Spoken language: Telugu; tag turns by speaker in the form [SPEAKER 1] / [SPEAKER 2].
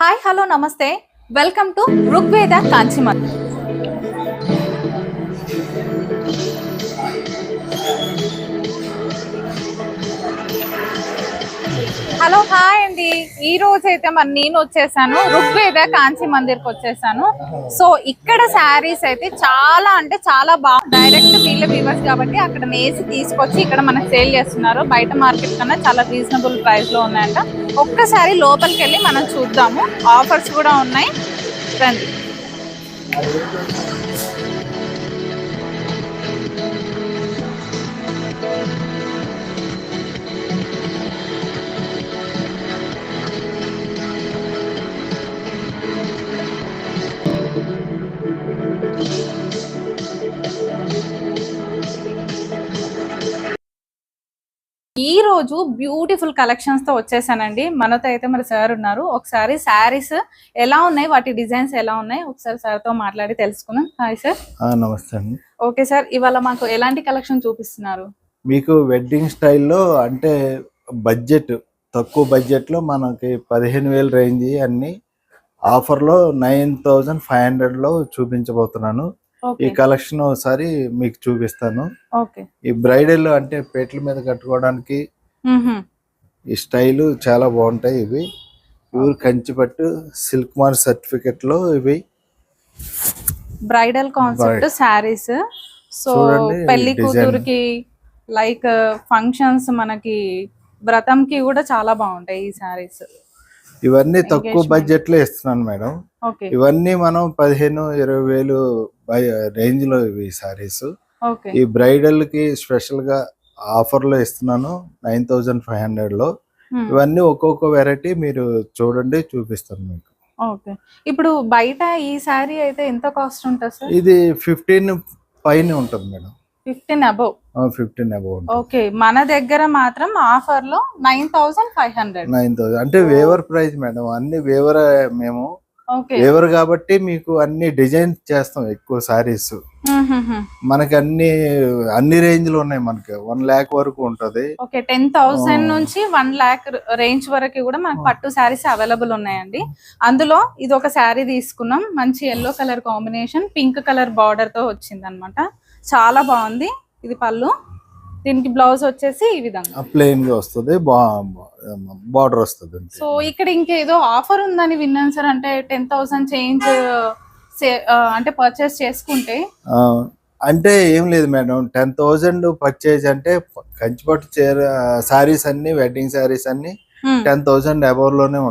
[SPEAKER 1] Hi hello namaste. Welcome to Rigveda Kanchimal hello hi అండి. ఈ రోజు అయితే మరి నేను వచ్చేసాను. ఋగ్వేద మందిర్కి వచ్చేసాను. సో ఇక్కడ శారీస్ అయితే చాలా అంటే చాలా బాగా డైరెక్ట్ వీళ్ళ వీవర్స్ కాబట్టి అక్కడ నేసి తీసుకొచ్చి ఇక్కడ మనకు సేల్ చేస్తున్నారు. బయట మార్కెట్ కన్నా చాలా రీజనబుల్ ప్రైస్లో ఉన్నాయంట. ఒక్కసారి లోపలికి వెళ్ళి మనం చూద్దాము. ఆఫర్స్ కూడా ఉన్నాయి. రండి. ఈ రోజు బ్యూటిఫుల్ కలెక్షన్స్తో వచ్చేసానండి. మనతో అయితే మరి సార్ ఉన్నారు. ఒకసారి శారీస్ ఎలా ఉన్నాయి? వాటి డిజైన్స్ ఎలా ఉన్నాయి? ఒకసారి సార్తో మాట్లాడి తెలుసుకుందాం. హాయ్ సార్
[SPEAKER 2] నమస్తే అండి.
[SPEAKER 1] ఓకే సార్ ఇవాళ మాకు ఎలాంటి కలెక్షన్ చూపిస్తున్నారు?
[SPEAKER 2] మీకు వెడ్డింగ్ స్టైల్లో అంటే బడ్జెట్ తక్కువ బడ్జెట్లో మనకి పదిహేను వేల రేంజ్ అన్ని ఆఫర్లో నైన్ థౌజండ్ ఫైవ్ హండ్రెడ్లో చూపించబోతున్నాను. ఈ కలెక్షన్ ఒకసారి మీకు చూపిస్తాను.
[SPEAKER 1] ఓకే.
[SPEAKER 2] ఈ బ్రైడల్ అంటే పేట్ల మీద కట్టుకోవడానికి. ఈ స్టైలు చాలా బాగుంటాయి ఇవి. ప్యూర్ కంచిపట్టు సిల్క్ మార్ సర్టిఫికెట్లో ఇవి.
[SPEAKER 1] Bridal concept. శారీస్. సో
[SPEAKER 2] పెళ్ళి.
[SPEAKER 1] కూతురుకి లైక్ ఫంక్షన్స్ మనకి వ్రతంకి కూడా చాలా బాగుంటాయి ఈ శారీస్.
[SPEAKER 2] ఇవన్నీ తక్కువ
[SPEAKER 1] Engagement.
[SPEAKER 2] బడ్జెట్లో ఇస్తున్నాను మేడం. ఇవన్నీ మనం పదిహేను ఇరవై వేలు రేంజ్లో ఇవి సారీస్. ఈ బ్రైడల్కి స్పెషల్గా ఆఫర్లో ఇస్తున్నాను నైన్ థౌజండ్ ఫైవ్ హండ్రెడ్లో
[SPEAKER 1] మ్మ్.
[SPEAKER 2] ఇవన్నీ ఒక్కొక్క వెరైటీ మీరు చూడండి చూపిస్తాను మీకు.
[SPEAKER 1] ఓకే ఇప్పుడు బయట ఈ శారీ అయితే ఎంత కాస్ట్ ఉంటుంది సార్
[SPEAKER 2] ఇది ఫిఫ్టీన్ పైన ఉంటుంది madam.
[SPEAKER 1] Fifteen above
[SPEAKER 2] fifteen about
[SPEAKER 1] okay మన దగ్గర మాత్రం ఆఫర్లో nine thousand five hundred
[SPEAKER 2] nine thousand అంటే వేవర్ ప్రైస్ మేడం అన్ని వేవర్ మేము. వేవర్ కాబట్టి మీకు అన్ని డిజైన్ చేస్తాం ఎక్కువ సారీస్. మనకి అన్ని అన్ని రేంజ్లో ఉన్నాయి మనకి. వన్ ల్యాక్ వరకు ఉంటది.
[SPEAKER 1] Okay ten thousand. నుంచి వన్ లాక్ రేంజ్ వరకు కూడా మనకు పట్టు శారీస్ అవైలబుల్ ఉన్నాయండి. అందులో ఇది ఒక శారీ తీసుకున్నాం. మంచి yellow colour combination pink colour బార్డర్తో వచ్చింది అనమాట చాలా బాగుంది. ఇది పళ్ళు. దీనికి బ్లౌజ్ వచ్చేసి ఈ విధంగా.
[SPEAKER 2] ప్లెయిన్గా వస్తుంది. బార్డర్ వస్తుంది
[SPEAKER 1] సో ఇక్కడ ఇంకేదో ఆఫర్ ఉందని విన్నాను సార్. అంటే టెన్ థౌసండ్ చేంజ్ అంటే పర్చేస్ చేసుకుంటే.
[SPEAKER 2] అంటే ఏం లేదు మేడం. టెన్ థౌజండ్ పర్చేజ్ అంటే కంచిపట్టు చీర సారీస్ అన్ని వెడ్డింగ్ సారీస్ అన్ని టెన్ థౌజండ్ అబౌవ్లోనే